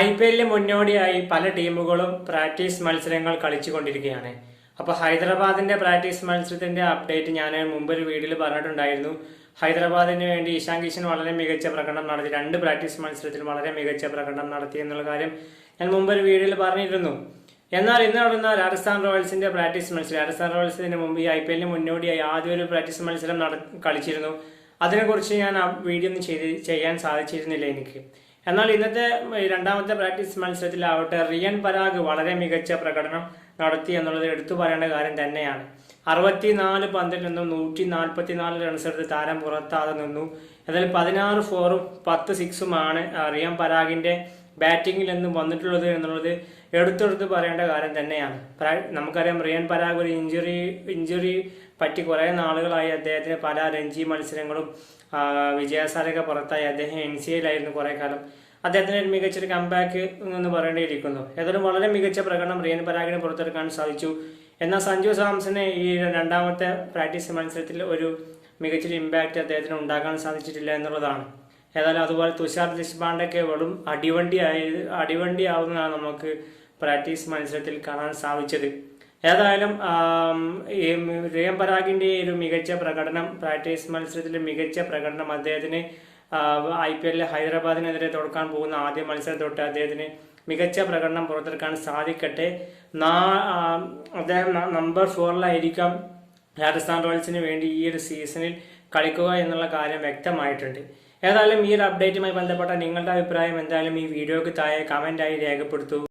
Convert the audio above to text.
I P എല്ലിന് മുന്നോടിയായി പല ടീമുകളും പ്രാക്ടീസ് മത്സരങ്ങൾ കളിച്ചുകൊണ്ടിരിക്കുകയാണ്. അപ്പോൾ ഹൈദരാബാദിന്റെ പ്രാക്ടീസ് മത്സരത്തിന്റെ അപ്ഡേറ്റ് ഞാൻ മുമ്പൊരു വീഡിയോയിൽ പറഞ്ഞിട്ടുണ്ടായിരുന്നു. ഹൈദരാബാദിന് വേണ്ടി ഇഷാൻ കിഷൻ വളരെ മികച്ച പ്രകടനം നടത്തി രണ്ട് പ്രാക്ടീസ് മത്സരത്തിൽ വളരെ മികച്ച പ്രകടനം നടത്തി എന്നുള്ള കാര്യം ഞാൻ മുമ്പൊരു വീഡിയോയിൽ പറഞ്ഞിരുന്നു. എന്നാൽ ഇന്ന് നടന്ന രാജസ്ഥാൻ റോയൽസിന്റെ പ്രാക്ടീസ് മത്സരം രാജസ്ഥാൻ റോയൽസിന് മുമ്പ് ഈ ഐ പി എല്ലിന് മുന്നോടിയായി ആദ്യം ഒരു പ്രാക്ടീസ് മത്സരം നട കളിച്ചിരുന്നു. അതിനെക്കുറിച്ച് ഞാൻ ആ വീഡിയോ ഒന്നും ചെയ്ത് ചെയ്യാൻ സാധിച്ചിരുന്നില്ല എനിക്ക്. എന്നാൽ ഇന്നത്തെ രണ്ടാമത്തെ പ്രാക്ടീസ് മത്സരത്തിലാവട്ടെ റിയൻ പരാഗ് വളരെ മികച്ച പ്രകടനം നടത്തി എന്നുള്ളത് എടുത്തു പറയേണ്ട കാര്യം തന്നെയാണ്. അറുപത്തിനാല് പന്തിൽ നിന്നും നൂറ്റി നാൽപ്പത്തിനാല് റൺസ് എടുത്ത് താരം പുറത്താതെ നിന്നു. എന്നാൽ പതിനാറ് ഫോറും പത്ത് സിക്സുമാണ് റിയൻ പരാഗിന്റെ ബാറ്റിംഗിൽ നിന്നും വന്നിട്ടുള്ളത് എന്നുള്ളത് എടുത്തെടുത്ത് പറയേണ്ട കാര്യം തന്നെയാണ്. നമുക്കറിയാം റിയൻ പരാഗ് ഒരു ഇഞ്ചുറി ഇഞ്ചുറി പറ്റി കുറേ നാളുകളായി അദ്ദേഹത്തിന് പല രഞ്ജി മത്സരങ്ങളും വിജയസാരൊക്കെ വിജയസാരക പുറത്തായി അദ്ദേഹം എൻ സി എയിലായിരുന്നു കുറേ കാലം. അദ്ദേഹത്തിന് ഒരു മികച്ചൊരു കംബാക്ക് എന്ന് പറയേണ്ടിയിരിക്കുന്നു. ഏതായാലും വളരെ മികച്ച പ്രകടനം റിയൻ പരാഗിനെ പുറത്തെടുക്കാൻ സാധിച്ചു. എന്നാൽ സഞ്ജു സാംസനെ ഈ രണ്ടാമത്തെ പ്രാക്ടീസ് മത്സരത്തിൽ ഒരു മികച്ചൊരു ഇമ്പാക്റ്റ് അദ്ദേഹത്തിന് ഉണ്ടാക്കാൻ സാധിച്ചിട്ടില്ല എന്നുള്ളതാണ്. ഏതായാലും അതുപോലെ തുഷാർ ദേശ്പാണ്ഡെയൊക്കെ വെറും അടിവണ്ടി ആയി അടിവണ്ടി ആവുന്നതാണ് നമുക്ക് പ്രാക്ടീസ് മത്സരത്തിൽ കാണാൻ സാധിച്ചത്. ഏതായാലും രേം പരാഗിന്റെ ഒരു മികച്ച പ്രകടനം പ്രാക്ടീസ് മത്സരത്തിലെ മികച്ച പ്രകടനം അദ്ദേഹത്തിന് ഐ പി എല്ലിൽ ഹൈദരാബാദിനെതിരെ തുടക്കാൻ പോകുന്ന ആദ്യ മത്സരം തൊട്ട് അദ്ദേഹത്തിന് മികച്ച പ്രകടനം പുറത്തെടുക്കാൻ സാധിക്കട്ടെ. നാ- അദ്ദേഹം നമ്പർ ഫോറിലായിരിക്കാം രാജസ്ഥാൻ റോയൽസിന് വേണ്ടി ഈ ഒരു സീസണിൽ കളിക്കുക എന്നുള്ള കാര്യം വ്യക്തമായിട്ടുണ്ട്. ഏതായാലും ഈ ഒരു അപ്ഡേറ്റുമായി ബന്ധപ്പെട്ട നിങ്ങളുടെ അഭിപ്രായം എന്തായാലും ഈ വീഡിയോക്ക് താഴെ കമന്റായി രേഖപ്പെടുത്തൂ.